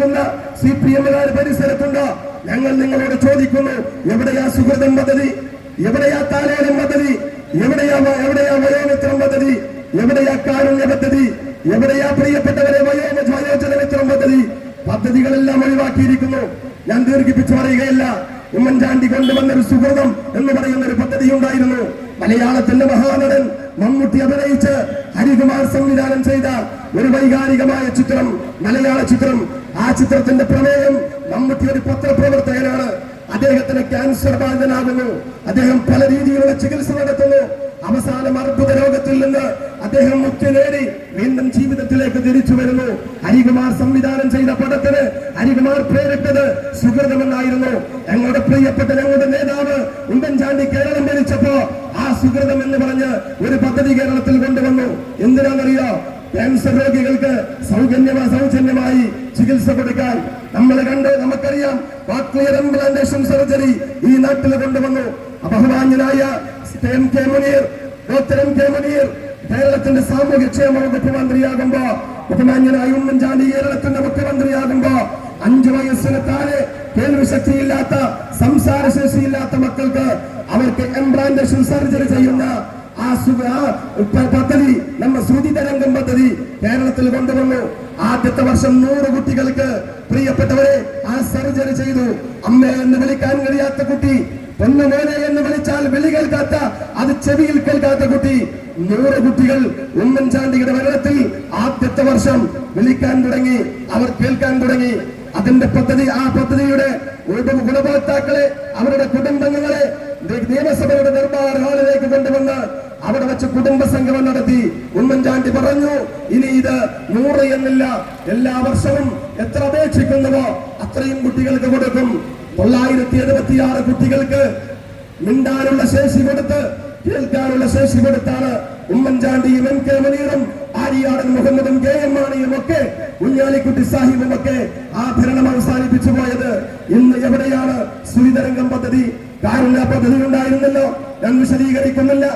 കേൾക്കുന്ന C P എമ്മുകാർ പരിസരത്തുണ്ട്? ഞങ്ങൾ നിങ്ങളോട് ചോദിക്കുന്നു എവിടെയാ സുഹൃതം പദ്ധതി? എവിടെയാ താലേലം പദ്ധതി? എവിടെയാ എവിടെയാ വയോമിത്രം പദ്ധതി? എവിടെയാ കാരുണ്യ പദ്ധതി? എവിടെയാ പ്രിയപ്പെട്ടവരെ വയോജന മിത്രം പദ്ധതി? പദ്ധതികളെല്ലാം ഒഴിവാക്കിയിരിക്കുന്നു. ഞാൻ ദീർഘിപ്പിച്ചു പറയുകയല്ല ഉമ്മൻചാണ്ടി കൊണ്ടുവന്ന ഒരു സുഹൃതം എന്ന് പറയുന്ന ഒരു പദ്ധതി ഉണ്ടായിരുന്നു മലയാളത്തിന്റെ മഹാനടൻ മമ്മൂട്ടി അഭിനയിച്ച് ഹരികുമാർ സംവിധാനം ചെയ്ത ഒരു വൈകാരികമായ ചിത്രം മലയാള ചിത്രം. ആ ചിത്രത്തിന്റെ പ്രമേയം മമ്മൂട്ടി ഒരു പത്രപ്രവർത്തകനാണ്. അദ്ദേഹത്തിന് ക്യാൻസർ ബാധിതനാകുന്നു. അദ്ദേഹം പല രീതിയിലുള്ള ചികിത്സ നടത്തുന്നു. അവസാനം അർബുദ രോഗത്തിൽ നിന്ന് അദ്ദേഹം മുക്തി നേടി വീണ്ടും ജീവിതത്തിലേക്ക് തിരിച്ചു വരുന്നു. ഹരികുമാർ സംവിധാനം ചെയ്ത പടത്തിന് ഹരികുമാർ പേരിട്ടത് സുഹൃതമെന്നായിരുന്നു. ഞങ്ങളുടെ പ്രിയപ്പെട്ട ഞങ്ങളുടെ നേതാവ് ഉമ്മൻചാണ്ടി കേരളം ഭരിച്ചപ്പോ ആ സുഹൃതം എന്ന് പറഞ്ഞ് ഒരു പദ്ധതി കേരളത്തിൽ കൊണ്ടുവന്നു. എന്തിനാണെന്നറിയോ? ക്യാൻസർ രോഗികൾക്ക് സൗജന്യമായി സൗജന്യമായി ചികിത്സ കൊടുക്കാൻ. നമ്മൾ കണ്ട് നമുക്കറിയാം വാക്ലിയർ സർജറി ഈ നാട്ടിൽ കൊണ്ടുവന്നു. ബഹുമാന്യനായ കേരളത്തിന്റെ സാമൂഹ്യക്ഷേമ വകുപ്പ് മന്ത്രിയാകുമ്പോ ബഹുമാന്യനായ ഉമ്മൻചാണ്ടി കേരളത്തിന്റെ മുഖ്യമന്ത്രിയാകുമ്പോ അഞ്ചു വയസ്സിന് താഴെ കേൾവിശക്തിയില്ലാത്ത സംസാരശേഷിയില്ലാത്ത മക്കൾക്ക് അവർക്ക് എംബ്രാൻഡേഷൻ സർജറി ചെയ്യുന്ന ആ പദ്ധതി നമ്മ ശ്രുതി തരംഗം പദ്ധതി കേരളത്തിൽ കൊണ്ടുവന്നു. ആദ്യത്തെ വർഷം നൂറ് കുട്ടികൾക്ക് പ്രിയപ്പെട്ടവരെ ആ സർജറി ചെയ്തു. അമ്മ എന്ന് വിളിക്കാൻ കഴിയാത്ത കുട്ടി പൊന്നു മോനെ എന്ന് വിളിച്ചാൽ വിളി കേൾക്കാത്ത അത് ചെവിയിൽ കേൾക്കാത്ത കുട്ടി. നൂറ് കുട്ടികൾ ഉമ്മൻചാണ്ടിയുടെ മരണത്തിൽ ആദ്യത്തെ വർഷം വിളിക്കാൻ തുടങ്ങി അവർ കേൾക്കാൻ തുടങ്ങി. അതിന്റെ പദ്ധതി ആ പദ്ധതിയുടെ ഗുണഭോക്താക്കളെ അവരുടെ കുടുംബങ്ങളെ നിയമസഭയുടെ നിർമ്മാണ ഹാളിലേക്ക് കൊണ്ടുവന്ന് അവിടെ വെച്ച് കുടുംബ സംഗമം നടത്തി. ഉമ്മൻചാണ്ടി പറഞ്ഞു ഇനി ഇത് നൂറ് എന്നില്ല എല്ലാ വർഷവും എത്ര അപേക്ഷിക്കുന്നുവോ അത്രയും കുട്ടികൾക്ക് കൊടുക്കും. തൊള്ളായിരത്തി എഴുപത്തിയാറ് കുട്ടികൾക്ക് മിണ്ടാനുള്ള ശേഷി കൊടുത്ത് കേൾക്കാനുള്ള ശേഷി കൊടുത്താണ് ഉമ്മൻചാണ്ടിയും എം കെ മുനീറും ആര്യാടൻ മുഹമ്മദും കെ എം മാണിയും ഒക്കെ കുഞ്ഞാലിക്കുട്ടി സാഹിബും ഒക്കെ ആ ഭരണം അവസാനിപ്പിച്ചു പോയത്. ഇന്ന് എവിടെയാണ് സുരിതരംഗം പദ്ധതി? കാരുണ്യ പദ്ധതി ഉണ്ടായിരുന്നല്ലോ. ഞാൻ വിശദീകരിക്കുന്നില്ല.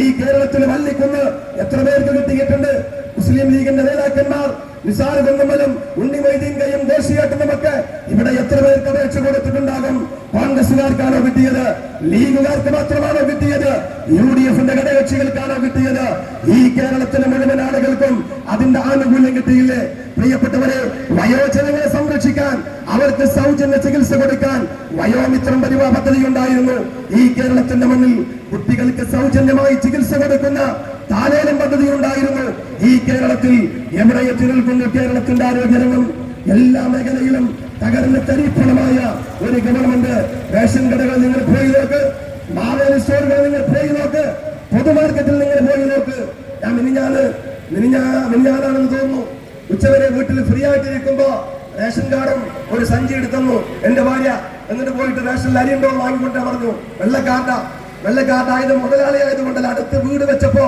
ഈ കേരളത്തിൽ വല്ലിക്കുന്ന് എത്ര പേർക്ക് കിട്ടിയിട്ടുണ്ട്? മുസ്ലിം ലീഗിന്റെ നേതാക്കന്മാർ നിസാർ കുന്നമ്മലും ഉണ്ണി മൈദീൻകയും ദേശീയ ഇവിടെ എത്ര പേർക്ക് അപേക്ഷ കൊടുത്തിട്ടുണ്ടാകും? കോൺഗ്രസുകാർക്കാണോ കിട്ടിയത്. ലീഗുകാർക്ക് മാത്രമാണോ കിട്ടിയത്. യു ഡി എഫിന്റെ ഘടകകക്ഷികൾക്കാണോ കിട്ടിയത്. ഈ കേരളത്തിലെ മുഴുവൻ ആളുകൾക്കും അതിന്റെ ആനുകൂല്യം കിട്ടിയില്ലേ? പ്രിയപ്പെട്ടവരെ വയോജനങ്ങളെ സംരക്ഷിക്കാൻ അവർക്ക് സൗജന്യ ചികിത്സ കൊടുക്കാൻ വയോമിത്രം പരിവാ പദ്ധതി ഉണ്ടായിരുന്നു. ഈ കേരളത്തിന്റെ മണ്ണിൽ കുട്ടികൾക്ക് സൗജന്യമായി ചികിത്സ കൊടുക്കുന്ന താലേലം പദ്ധതി ഉണ്ടായിരുന്നു ഈ കേരളത്തിൽ എവിടെ നിൽക്കുന്ന കേരളത്തിന്റെ ആരോഗ്യരംഗം എല്ലാ മേഖലയിലും തകർന്ന തരിപ്പണമായ ഒരു ഗവൺമെന്റ് റേഷൻ കടകൾ നിങ്ങൾ പോയി നോക്ക് മാവേലി സ്റ്റോറുകൾ നിങ്ങൾ പോയി നോക്ക് പൊതുമാർക്കറ്റിൽ നിങ്ങൾ പോയി നോക്ക്. ഞാൻ മിനിഞ്ഞാണ് മിനിഞ്ഞാ മിനിഞ്ഞാനാണെന്ന് തോന്നുന്നു. ഉച്ചവരെ വീട്ടിൽ ഫ്രീ ആയിട്ടിരിക്കുമ്പോ റേഷൻ കാർഡും ഒരു സഞ്ചി എടുത്തുന്നു എന്റെ ഭാര്യ എന്നിട്ട് പോയിട്ട് റേഷനിൽ അരിയുണ്ടോ വാങ്ങിക്കൊണ്ടേ പറഞ്ഞു. വെള്ളക്കാർഡ വെള്ളക്കാർഡായത് വെള്ള കാർഡായത് മുതലാളി ആയതുകൊണ്ടല്ല അടുത്ത് വീട് വെച്ചപ്പോ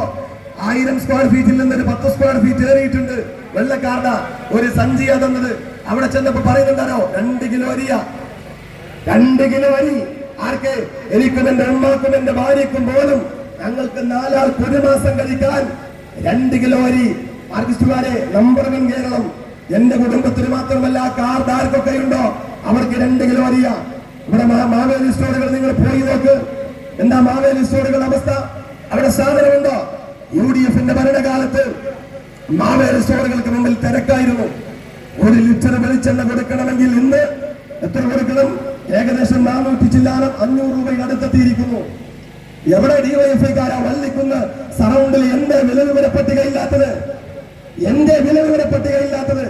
ആയിരം സ്ക്വയർ ഫീറ്റിൽ നിന്ന് പത്ത് സ്ക്വയർ ഫീറ്റ് ഏറിയിട്ടുണ്ട് വെള്ളക്കാരുടെ ഒരു സഞ്ചിയ തന്നത് അവിടെ ചെന്നപ്പോ പറയുന്നുണ്ടാരോ? രണ്ട് കിലോ അരിയ. രണ്ട് കിലോ അരി. ആർക്ക്? എനിക്കും എന്റെ അമ്മാക്കും എന്റെ ഭാര്യക്കും പോലും ഞങ്ങൾക്ക് നാലാൾക്ക് ഒരു മാസം കഴിക്കാൻ രണ്ട് കിലോ അരി. ആർട്ടിസ്റ്റുകാരെ നമ്പർ വൺ കേരളം. എന്റെ കുടുംബത്തിന് മാത്രമല്ല കാർഡ് ആർക്കൊക്കെ ഉണ്ടോ? അവർക്ക് രണ്ട് കിലോ അരിയ. ഇവിടെ മാവേലി സ്റ്റോറുകൾ നിങ്ങൾ പോയി നോക്ക്. എന്താ മാവേലി സ്റ്റോറുകളുടെ അവസ്ഥ? അവിടെ സാധനമുണ്ടോ യു ഡി എഫിന്റെ ഭരണകാലത്ത് മാവേലി സ്റ്റോറുകൾക്ക് മുമ്പിൽ തിരക്കായിരുന്നു. ഒരു ലിറ്റർ വെളിച്ചെണ്ണ കൊടുക്കണമെങ്കിൽ ഇന്ന് എത്ര കൊടുക്കണം? ഏകദേശം നാനൂറ്റി ചില്ലാനം അഞ്ഞൂറ് രൂപയിൽ അടുത്തെത്തിയിരിക്കുന്നു. എവിടെ ഡിവൈഎഫ്ഐക്കാരാ വള്ളിക്കുന്ന സറൗണ്ടിൽ എന്റെ വിലവിവര പട്ടികയില്ലാത്തത്? എന്റെ വിലവിവര പട്ടികയില്ലാത്തത്?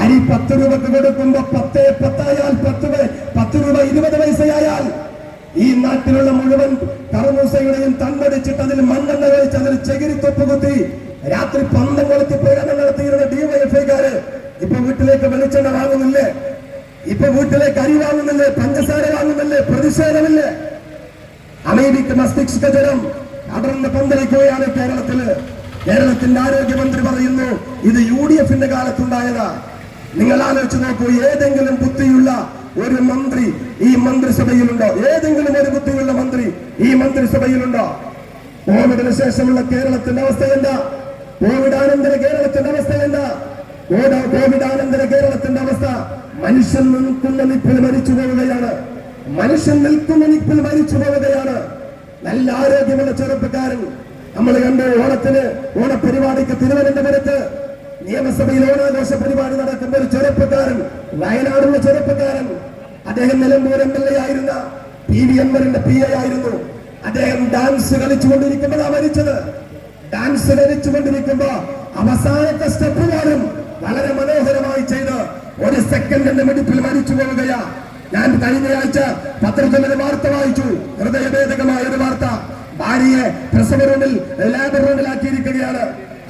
അരി പത്ത് രൂപക്ക് കൊടുക്കുമ്പോ പത്ത് പത്തായാൽ പത്ത് പത്ത് രൂപ ഇരുപത് പൈസയായാൽ ഈ നാട്ടിലുള്ള മുഴുവൻ കറമൂസയുടെയും തണ്ടടിച്ചിട്ട് അതിൽ മണ്ണെണ്ണ കഴിച്ച് അതിൽ ചകിരി തൊപ്പ് കുത്തി രാത്രി പന്തം കൊളുത്തി പ്രകടനം നടത്തിയിരുന്ന ഡിവൈഎഫ്ഐക്കാര് ഇപ്പൊ വീട്ടിലേക്ക് വെളിച്ചെണ്ണ വാങ്ങുന്നില്ലേ? ഇപ്പൊ വീട്ടിലേക്ക് അരി വാങ്ങുന്നില്ലേ? പഞ്ചസാര വാങ്ങുന്നില്ലേ? പ്രതിഷേധമില്ലേ? അമേരിക്ക മസ്തിഷ്ക ജ്വരം അടർന്ന് പന്തലിക്കുകയാണ് കേരളത്തിൽ. കേരളത്തിന്റെ ആരോഗ്യമന്ത്രി പറയുന്നു ഇത് യു ഡി എഫിന്റെ കാലത്തുണ്ടായതാ. നിങ്ങൾ ആലോചിച്ച് നോക്കൂ ഏതെങ്കിലും ബുദ്ധിയുള്ള ഒരു മന്ത്രി ഈ മന്ത്രിസഭയിലുണ്ടോ? ഏതെങ്കിലും ഒരു ബുദ്ധിയുള്ള മന്ത്രി ഈ മന്ത്രിസഭയിലുണ്ടോ? കോവിഡിന് ശേഷമുള്ള കേരളത്തിന്റെ അവസ്ഥ എന്താ? കോവിഡാനന്തര കേരളത്തിന്റെ അവസ്ഥ എന്താ? കോവിഡ്- കോവിഡാനന്തര കേരളത്തിന്റെ അവസ്ഥ. മനുഷ്യൻ നിൽക്കുന്ന നിപ്പിൽ മരിച്ചു പോവുകയാണ്. മനുഷ്യൻ നിൽക്കുന്ന നിപ്പിൽ മരിച്ചു പോവുകയാണ്. നല്ല ആരോഗ്യമുള്ള ചെറുപ്പക്കാരൻ. നമ്മൾ കണ്ടു ഓണത്തിന് ഓണപരിപാടിക്ക് തിരുവനന്തപുരത്ത് നിയമസഭയിൽ ഓണാഘോഷ പരിപാടി നടക്കുന്ന ഒരു ചെറുപ്പക്കാരൻ വയനാടുള്ള ചെറുപ്പക്കാരൻ അദ്ദേഹം നിലമ്പൂർ എം എൽ എ ആയിരുന്ന പി വി എംബറിന്റെ പി എ ആയിരുന്നു. അദ്ദേഹം ഡാൻസ് കളിച്ചുകൊണ്ടിരിക്കുമ്പോഴാണ് മരിച്ചത്. ഡാൻസ് കളിച്ചുകൊണ്ടിരിക്കുമ്പോ അവസാനത്തെ സ്റ്റെപ്പ് പോലും വളരെ മനോഹരമായി ചെയ്ത് ഒരു സെക്കൻഡിന്റെ മിടിപ്പിൽ മരിച്ചു പോവുകയാ. ഞാൻ കഴിഞ്ഞയാഴ്ച പത്രത്തിൽ ഒരു വാർത്ത വായിച്ചു. ഹൃദയഭേദകമായ ഒരു വാർത്ത. ഭാര്യയെ പ്രസവ റൂമിൽ ലാബ് റൂമിലാക്കിയിരിക്കുകയാണ്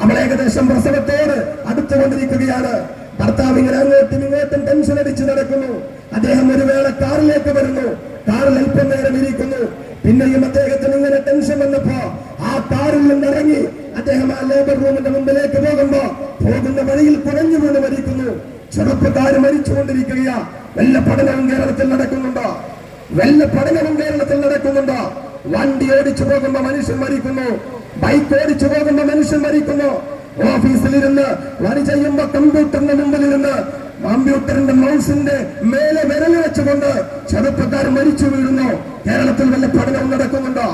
അവൾ ഏകദേശം പ്രസവത്തോട് അടുത്തുകൊണ്ടിരിക്കുകയാണ് ഭർത്താവ് ഇങ്ങനെ അങ്ങോട്ടും ഇങ്ങോട്ടും ടെൻഷൻ അടിച്ചു നടക്കുന്നു. അദ്ദേഹം ഒരു വേള കാറിലേക്ക് വരുന്നു. കാറിൽ അല്പം നേരം ഇരിക്കുന്നു. പിന്നെയും അദ്ദേഹത്തിന് ഇങ്ങനെ ടെൻഷൻ വന്നപ്പോ ആ കാറിൽ നിന്ന് ഇറങ്ങി അദ്ദേഹം ആ ലേബർ റൂമിന്റെ മുമ്പിലേക്ക് പോകുമ്പോ പോകുന്ന വഴിയിൽ കുഴഞ്ഞു വീണ് മരിക്കുന്നു. ചെറുപ്പക്കാർ മരിച്ചുകൊണ്ടിരിക്കുകയാ. വല്ല പഠനവും കേരളത്തിൽ നടക്കുന്നുണ്ടോ? വല്ല പഠനവും കേരളത്തിൽ നടക്കുന്നുണ്ടോ? വണ്ടി ഓടിച്ചു പോകുമ്പോ മനുഷ്യൻ മരിക്കുന്നു. ബൈക്ക് ഓടിച്ചു പോകുന്ന മനുഷ്യൻ മരിക്കുന്നു. ഓഫീസിലിരുന്ന് പണി ചെയ്യുമ്പോ കമ്പ്യൂട്ടറിന്റെ മുമ്പിലിരുന്ന് കമ്പ്യൂട്ടറിന്റെ മൗസിന്റെ മേലെ വിരൽ വെച്ചുകൊണ്ട് ചെറുപ്പക്കാർ മരിച്ചു വീഴുന്നു. കേരളത്തിൽ വല്ല പഠനവും നടക്കുന്നുണ്ടോ?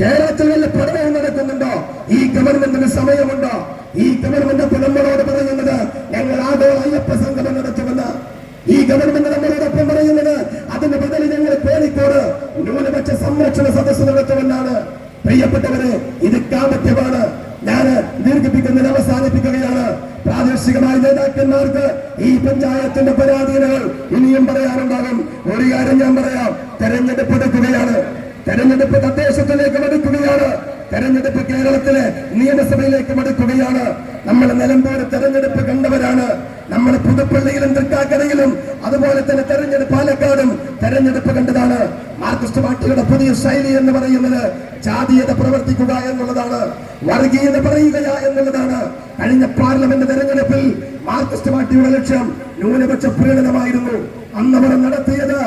കേരളത്തിൽ വല്ല പഠനവും നടക്കുന്നുണ്ടോ? ഈ ഗവൺമെന്റിന് സമയമുണ്ടോ? ഈ ഗവൺമെന്റ് നമ്മളോട് പറയുന്നത് ഞങ്ങൾ ആഗോള അയ്യപ്പ സംഗമം നടത്തുമെന്ന്. ഈ ഗവൺമെന്റ് നമ്മളോടൊപ്പം പറയുന്നത് അതിന് ബദൽ ഞങ്ങൾ കോഴിക്കോട് ന്യൂനപക്ഷ സംരക്ഷണ സദസ്സ് നടത്തുമെന്നാണ് പ്രിയപ്പെട്ടവരെ ഇത് കാപട്യമാണ് ഞാൻ ദീർഘിപ്പിക്കുന്നതിന് അവസാനിപ്പിക്കുകയാണ് പ്രാദേശികമായ നേതാക്കന്മാർക്ക് ഈ പഞ്ചായത്തിന്റെ പരാധീനകൾ ഇനിയും പറയാറുണ്ടാകും ഒരു കാര്യം ഞാൻ പറയാം. തെരഞ്ഞെടുപ്പ് തദ്ദേശത്തിലേക്ക് മടുക്കുകയാണ്. തെരഞ്ഞെടുപ്പ് കേരളത്തിലെ നിയമസഭയിലേക്ക് മടുക്കുകയാണ്. നമ്മൾ നിലമ്പൂർ തെരഞ്ഞെടുപ്പ് കണ്ടവരാണ്. നമ്മൾ പുതുപ്പള്ളിയിലും തൃക്കാക്കരയിലും അതുപോലെ തന്നെ തെരഞ്ഞെടുപ്പ് പാലക്കാടും തെരഞ്ഞെടുപ്പ് കണ്ടതാണ്. മാർക്സിസ്റ്റ് പാർട്ടിയുടെ പുതിയ ശൈലി എന്ന് പറയുന്നത് ജാതീയത പ്രവർത്തിക്കുക എന്നുള്ളതാണ്. വർഗീയത പറയുക എന്നുള്ളതാണ്. കഴിഞ്ഞ പാർലമെന്റ് തെരഞ്ഞെടുപ്പിൽ മാർക്സിസ്റ്റ് പാർട്ടിയുടെ ലക്ഷ്യം ന്യൂനപക്ഷ പ്രീണനമായിരുന്നു. അന്നവർ നടത്തിയത്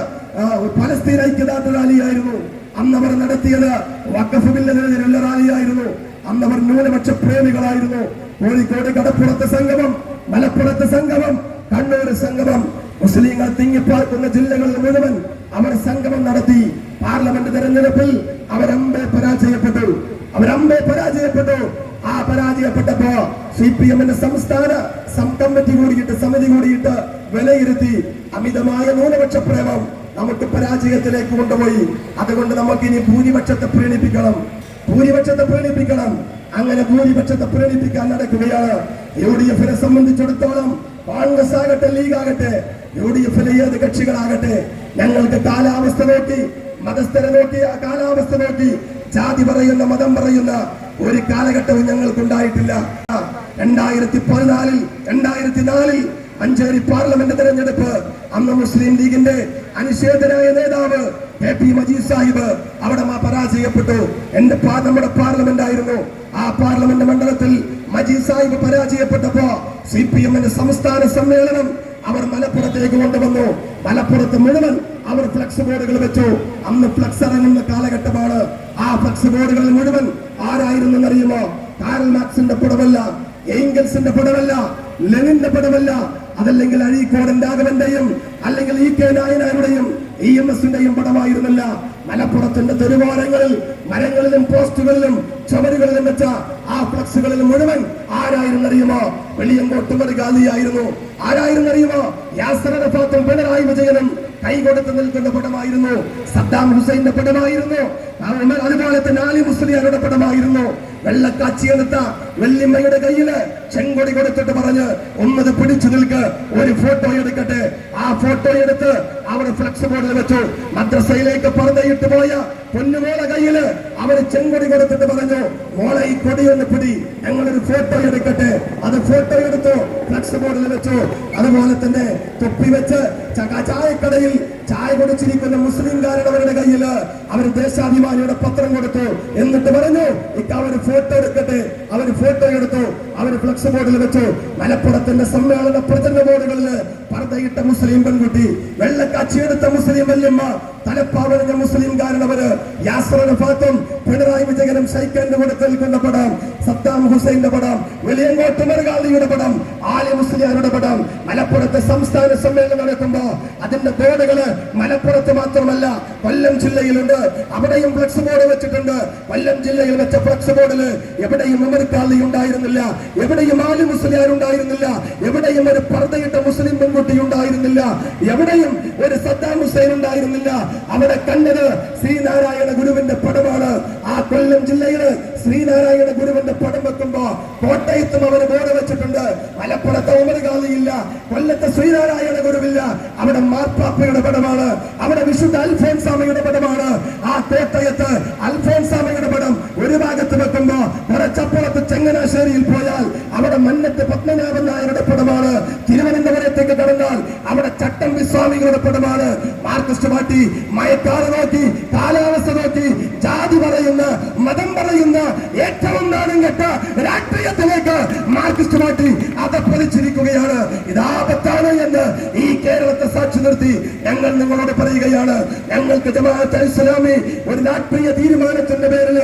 പലസ്തീൻ ഐക്യദാർഢ്യ റാലിയായിരുന്നു. അന്നവർ നടത്തിയത് ബില്ലിനെതിരെയുള്ള റാലിയായിരുന്നു അന്നവർ ന്യൂനപക്ഷ പ്രേമികളായിരുന്നു. കോഴിക്കോട് കടപ്പുറത്ത് സംഗമം മലപ്പുറത്ത് സംഗമം കണ്ണൂർ സംഗമം. മുസ്ലിങ്ങൾ തിങ്ങിപ്പാർക്കുന്ന ജില്ലകളിൽ മുഴുവൻ അവർ സംഗമം നടത്തി. പാർലമെന്റ് തെരഞ്ഞെടുപ്പിൽ അവരമ്പെ പരാജയപ്പെട്ടു. അവരമ്പെ പരാജയപ്പെട്ടു. ആ പരാജയപ്പെട്ടപ്പോ സി പി എമ്മിന്റെ സംസ്ഥാന സം കമ്മിറ്റി കൂടിയിട്ട് സമിതി കൂടിയിട്ട് വിലയിരുത്തി. അമിതമായ ന്യൂനപക്ഷ പ്രേമം നമുക്ക് പരാജയത്തിലേക്ക് കൊണ്ടുപോയി. അതുകൊണ്ട് നമുക്ക് ഇനി ഭൂരിപക്ഷത്തെ പ്രീണിപ്പിക്കണം. ഭൂരിപക്ഷത്തെ പ്രീണിപ്പിക്കണം. അങ്ങനെ ഭൂരിപക്ഷത്തെ പ്രീണിപ്പിക്കാൻ നടക്കുകയാണ്. യു ഡി എഫിനെ സംബന്ധിച്ചിടത്തോളം കോൺഗ്രസ് ആകട്ടെ ലീഗ് ആകട്ടെ യു ഡി എഫിലെ ഏത് കക്ഷികളാകട്ടെ ഞങ്ങൾക്ക് കാലാവസ്ഥ നോക്കി മതസ്ഥരെ നോക്കി കാലാവസ്ഥ നോക്കി ജാതി പറയുന്ന മതം പറയുന്ന ഒരു കാലഘട്ടവും ഞങ്ങൾക്കുണ്ടായിട്ടില്ല. രണ്ടായിരത്തി പതിനാലിൽ രണ്ടായിരത്തി നാലിൽ മഞ്ചേരി പാർലമെന്റ് തെരഞ്ഞെടുപ്പ്. അന്ന് മുസ്ലിം ലീഗിന്റെ അനിഷേധനായ നേതാവ് കെ പി മജീദ് സാഹിബ് അവിടെ പരാജയപ്പെട്ടു. എന്റെ നമ്മുടെ പാർലമെന്റ് ആയിരുന്നു. ആ പാർലമെന്റ് മണ്ഡലത്തിൽ മജീദ് സാഹിബ് പരാജയപ്പെട്ടപ്പോ സി പി എമ്മിന്റെ സംസ്ഥാന സമ്മേളനം അവർ മലപ്പുറത്തേക്ക് കൊണ്ടുവന്നു. മലപ്പുറത്ത് മുഴുവൻ അവർ ഫ്ലക്സ് ബോർഡുകൾ വെച്ചു. അന്ന് ഫ്ലക്സ് ഇറങ്ങുന്ന കാലഘട്ടമാണ്. ആ ഫ്ലക്സ് ബോർഡുകൾ മുഴുവൻ ആരായിരുന്നു അറിയുമോ കാരൽ മാർക്സിന്റെ പടമല്ല എയ്ങ്കൽസിന്റെ പടമല്ല ലെനിന്റെ പടമല്ല അതല്ലെങ്കിൽ അഴീക്കോടൻ രാഘവന്റെയും അല്ലെങ്കിൽ ഇ കെ നായനാരുടെയും ഇ എം എസിന്റെയും പടമായിരുന്നില്ല. മലപ്പുറത്തിന്റെ തെരുവാരങ്ങളിൽ മരങ്ങളിലും പോസ്റ്റുകളിലും ചുമരുകളിലും വെച്ച ആ ഫ്ലക്സുകളിൽ മുഴുവൻ ആരായിരുന്നു അറിയുമോ വെളിയമ്പോട്ടും ഒരു ഗാന്ധിയായിരുന്നു ആരായിരുന്നു അറിയുമോ അറഫാത്തും പിണറായി വിജയനും കൈ കൊടുത്ത് നിൽക്കുന്ന പടമായിരുന്നു. സദ്ദാം ഹുസൈന്റെ പടമായിരുന്നു. അതുപോലെ തന്നെ ആലി മുസ്ലിയാരുടെ പടമായിരുന്നു. വെള്ളക്കാച്ചി എടുത്ത വെള്ളിമ്മയുടെ കയ്യിൽ ചെങ്കൊടി കൊടുത്തിട്ട് പറഞ്ഞ് ഒന്നത് പിടിച്ചു നിൽക്ക് ഒരു ഫോട്ടോ എടുക്കട്ടെ. ആ ഫോട്ടോ എടുത്ത് അവർ ഫ്ലക്സ് ബോർഡിൽ വെച്ചു. മദ്രസയിലേക്ക് പറഞ്ഞിട്ട് പോയ പൊന്നുമോള കയ്യിൽ അവർ ചെങ്കൊടി കൊടുത്തിട്ട് പറഞ്ഞു മോളെ ഈ കൊടിയൊന്ന് പിടി ഞങ്ങളൊരു ഫോട്ടോ എടുക്കട്ടെ. അത് ഫോട്ടോ എടുത്തു ഫ്ലക്സ് ബോർഡിൽ വെച്ചു. അതുപോലെ തന്നെ തൊപ്പി വെച്ച് ചായക്കടയിൽ ചായ കുടിച്ചിരിക്കുന്ന അവരുടെ കയ്യിൽ അവർ ദേശാഭിമാനിയുടെ പത്രം കൊടുത്തു. എന്നിട്ട് പറഞ്ഞു അവർ ഫോട്ടോ എടുക്കട്ടെ. അവർ ഫോട്ടോ എടുത്തു. അവർ ഫ്ലക്സ് ബോർഡിൽ വെച്ചു. മലപ്പുറത്തിന്റെ സമ്മേളന പ്രചരണ ബോർഡുകളിൽ പർദ്ദ പർദ്ദയിട്ട മുസ്ലിം പെൺകുട്ടി വെള്ളക്കാച്ചിയെടുത്ത മുസ്ലിം വല്യമ്മ തലപ്പാവണിഞ്ഞ മുസ്ലിം കാരണവര് അറഫാത്തും പിണറായി വിജയനും സൈക്കലിന്റെ കൂടെ നിൽക്കുന്ന പടം സദ്ദാം ഹുസൈന്റെ പടം വെളിയങ്കോട്ട് മറുകാളിയുടെ പടം ആലി മുസ്ലിയാരുടെ പടം മലപ്പുറത്തെ സംസ്ഥാന സമ്മേളനം നടക്കുമ്പോ അതിന്റെ ബോർഡുകൾ മലപ്പുറത്ത് മാത്രമല്ല കൊല്ലം ജില്ലയിലുണ്ട്. അവിടെയും ഫ്ലക്സ് ബോർഡ് വെച്ചിട്ടുണ്ട്. കൊല്ലം ജില്ലയിൽ വെച്ച ഫ്ലക്സ് ബോർഡിൽ എവിടെയും ഉമർക്കാളി ഉണ്ടായിരുന്നില്ല എവിടെയും ആലി മുസ്ലിയാർ ഉണ്ടായിരുന്നില്ല എവിടെയും ഒരു പർദ്ദയിട്ട മുസ്ലിം പെൺകുട്ടി ഉണ്ടായിരുന്നില്ല എവിടെയും ഒരു സദ്ദാം ഹുസൈൻ ഉണ്ടായിരുന്നില്ല. അവിടെ കണ്ടത് ശ്രീനാരായണ ഗുരുവിന്റെ പടമാണ്. ആ കൊല്ലം ജില്ലയിൽ ശ്രീനാരായണ ഗുരുവിന്റെ പടം വെക്കുമ്പോ കോട്ടയത്തും അവർ ബോർഡ് വെച്ചിട്ടുണ്ട്. മലപ്പുറത്തെ ഉമർഗാലിയില്ല കൊല്ലത്തെ ശ്രീനാരായണ ഗുരുവില്ല. അവിടെ മാർപ്പാപ്പയുടെ പടമാണ്. അവിടെ വിശുദ്ധ അൽഫോൻസാമയുടെ പടമാണ്. ആ കോട്ടയത്ത് അൽഫോൻസാമയുടെ പടം ഒരു ഭാഗത്ത് വെക്കുമ്പോ കുറച്ചപ്പുറത്ത് ചങ്ങനാശ്ശേരിയിൽ പോയാൽ അവിടെ മന്നത്ത് പടമാണ് തിരുവനന്തപുരത്തേക്ക് അവിടെ ചട്ടം വിസ്വാമികളുടെ പടമാണ്. മാർക്സിസ്റ്റ് പാർട്ടി മയക്കാറ് നോക്കി കാലാവസ്ഥ നോക്കി ജാതി പറയുന്ന മതം പറയുന്ന ഏറ്റവും നാണം കെട്ട രാഷ്ട്രീയത്തിലേക്ക് മാർക്സിസ്റ്റ് പാർട്ടി അതപ്പതിച്ചിരിക്കുകയാണ്. ഇതാപത്താണ് എന്ന് ഈ കേരളത്തെ സാക്ഷി നിർത്തി ഞങ്ങൾ നിങ്ങളോട് പറയുകയാണ്. ഞങ്ങൾക്ക് ജമാഅത്ത് ഇസ്ലാമി ഒരു രാഷ്ട്രീയ തീരുമാനത്തിന്റെ പേരിൽ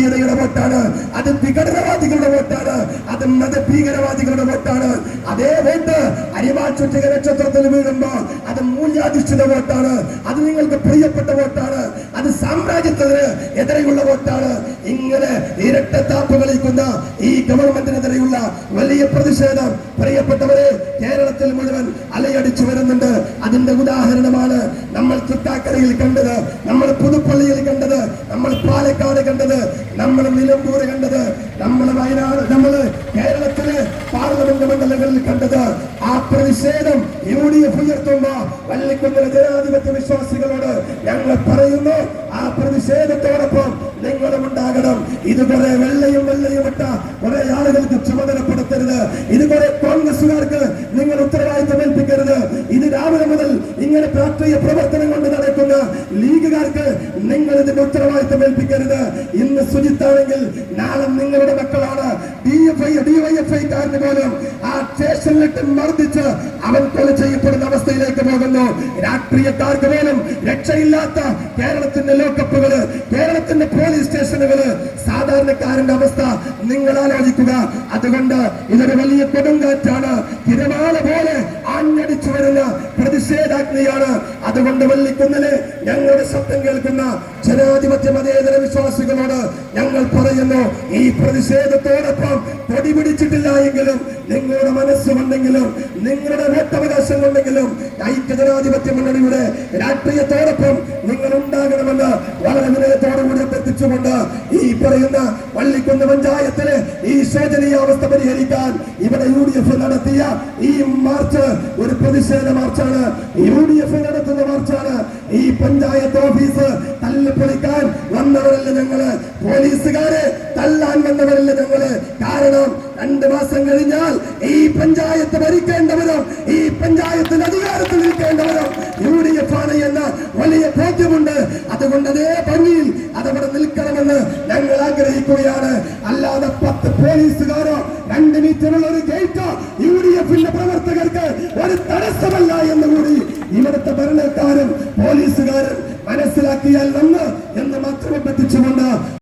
അത് വർഗീയതയുടെ വോട്ടാണ്. അത് വിഘടനവാദികളുടെ വോട്ടാണ്. അത് മതഭീകരവാദികളുടെ വോട്ടാണ്. അതേ വോട്ട് അരിവാച്ചുറ്റിക നക്ഷത്രത്തിൽ വീഴുമ്പോ അത് മൂല്യാധിഷ്ഠിത വോട്ടാണ്. അത് നിങ്ങൾക്ക് പ്രിയപ്പെട്ട വോട്ടാണ്. അത് സാമ്രാജ്യത്തിന് എതിരെയുള്ള വോട്ടാണ്. ഇങ്ങനെ ഇരട്ടത്താപ്പ് കളിക്കുന്ന ഈ ഗവൺമെന്റിനെതിരെയുള്ള വലിയ പ്രതിഷേധം പ്രിയപ്പെട്ടവരെ കേരളത്തിൽ മുഴുവൻ അലയടിച്ചു വരുന്നുണ്ട്. അതിന്റെ ഉദാഹരണമാണ് നമ്മൾ തൃക്കാക്കരയിൽ കണ്ടത്. നമ്മൾ പുതുപ്പള്ളിയിൽ കണ്ടത്. നമ്മൾ പാലക്കാട് കണ്ടത് നമ്മൾ നിലമ്പൂർ കണ്ടത് നമ്മൾ വയനാട് നമ്മൾ കേരളത്തിലെ പാർലമെന്റ് മണ്ഡലങ്ങളിൽ കണ്ടത്. ആ പ്രതിഷേധം യു ഡി എഫ് ഉയർത്തുമ്പോ വല്ലിക്കുന്നിലെ ജനാധിപത്യ വിശ്വാസികളോട് ഞങ്ങൾ പറയുന്നു ആ പ്രതിഷേധത്തോടൊപ്പം നിങ്ങളും ഉണ്ടാകണം. ഇത് കുറെ വെള്ളയും വെള്ളയും ഇട്ട കുറെ ആളുകൾക്ക് ചുമതലപ്പെടുത്തരുത്. ഇത് കുറെ കോൺഗ്രസുകാർക്ക് നിങ്ങൾ ഉത്തരവാദിത്തം ഏൽപ്പിക്കരുത്. ഇത് രാവിലെ മുതൽ രാഷ്ട്രീയ പ്രവർത്തനം കൊണ്ട് നടക്കുന്ന ലീഗുകാർക്ക് നിങ്ങൾ ഇതിന്റെ ഉത്തരവാദിത്തം ഏൽപ്പിക്കരുത്. ഇന്ന് സുജിത്താണെങ്കിൽ നാളെ നിങ്ങളുടെ മക്കളാണ്. D F I D Y F ഐക്കാരന് പോലും ആ സ്റ്റേഷനിലിട്ട് മർദ്ദിച്ച് അവൻ കൊല ചെയ്യപ്പെടുന്ന അവസ്ഥയിലേക്ക് പോകുന്നു. രാഷ്ട്രീയക്കാർക്ക് പോലും രക്ഷയില്ലാത്ത കേരളത്തിന്റെ ലോക്കപ്പുകൾ കേരളത്തിന്റെ പോലീസ് സ്റ്റേഷനുകൾ സാധാരണക്കാരന്റെ അവസ്ഥ നിങ്ങൾ ആലോചിക്കുക. അതുകൊണ്ട് ഇതൊരു വലിയ കൊടുങ്കാറ്റാണ് തിരമാല പോലെ ആഞ്ഞടിച്ചു വരുന്ന പ്രതിഷേധാഗ്നിയാണ് അതുകൊണ്ട് വല്ലിക്കുന്നിൽ ഞങ്ങളുടെ ശബ്ദം കേൾക്കുന്ന ജനാധിപത്യ മതേതര വിശ്വാസികളോട് ഞങ്ങൾ പറയുന്നു ഈ പ്രതിഷേധത്തോടൊപ്പം കൊടി പിടിച്ചിട്ടില്ല എങ്കിലും നിങ്ങളുടെ മനസ്സുകൊണ്ടെങ്കിലും നിങ്ങളുടെ വോട്ടവകാശം കൊണ്ടെങ്കിലും ഐക്യ ജനാധിപത്യ മുന്നണിയുടെ രാഷ്ട്രീയത്തോടൊപ്പം നിങ്ങൾ ഉണ്ടാകണമെന്ന് വളരെ വിനയത്തോടുകൂടി എത്തിച്ചുകൊണ്ട് ഈ പറയുന്ന വള്ളിക്കുന്ന് പഞ്ചായത്തിലെ ഈ ശോചനീയ അവസ്ഥ പരിഹരിക്കാൻ ഇവിടെ യു ഡി എഫ് നടത്തിയ ഈ മാർച്ച് ഒരു പ്രതിഷേധ മാർച്ചാണ്. യു ഡി എഫ് നടത്തുന്ന മാർച്ചാണ്. ഈ പഞ്ചായത്ത് ഓഫീസ് തല്ലിപ്പൊളിക്കാൻ വന്നവരല്ല ഞങ്ങൾ? പോലീസുകാരെ തല്ലാൻ വന്നവരല്ല ഞങ്ങൾ? കാരണം രണ്ട് മാസം കഴിഞ്ഞാൽ ഈ പഞ്ചായത്ത് ഭരിക്കേണ്ടവരും ഈ പഞ്ചായത്തിൽ അധികാരത്തിൽ നിൽക്കേണ്ടവരും യു ഡി എഫ് ആണ് എന്ന വലിയ ബോധ്യമുണ്ട്. അതുകൊണ്ട് അതേ ഭംഗിയിൽ അതവിടെ നിൽക്കണമെന്ന് ഞങ്ങൾ ആഗ്രഹിക്കുകയാണ്. അല്ലാതെ പത്ത് പോലീസുകാരോ രണ്ട് മീറ്ററുള്ള ഒരു ഗേറ്റോ യു ഡി എഫിന്റെ പ്രവർത്തകർക്ക് ഒരു തടസ്സമല്ല എന്ന് കൂടി ഇവിടുത്തെ ഭരണക്കാരും പോലീസുകാരും മനസ്സിലാക്കിയാൽ നന്ന്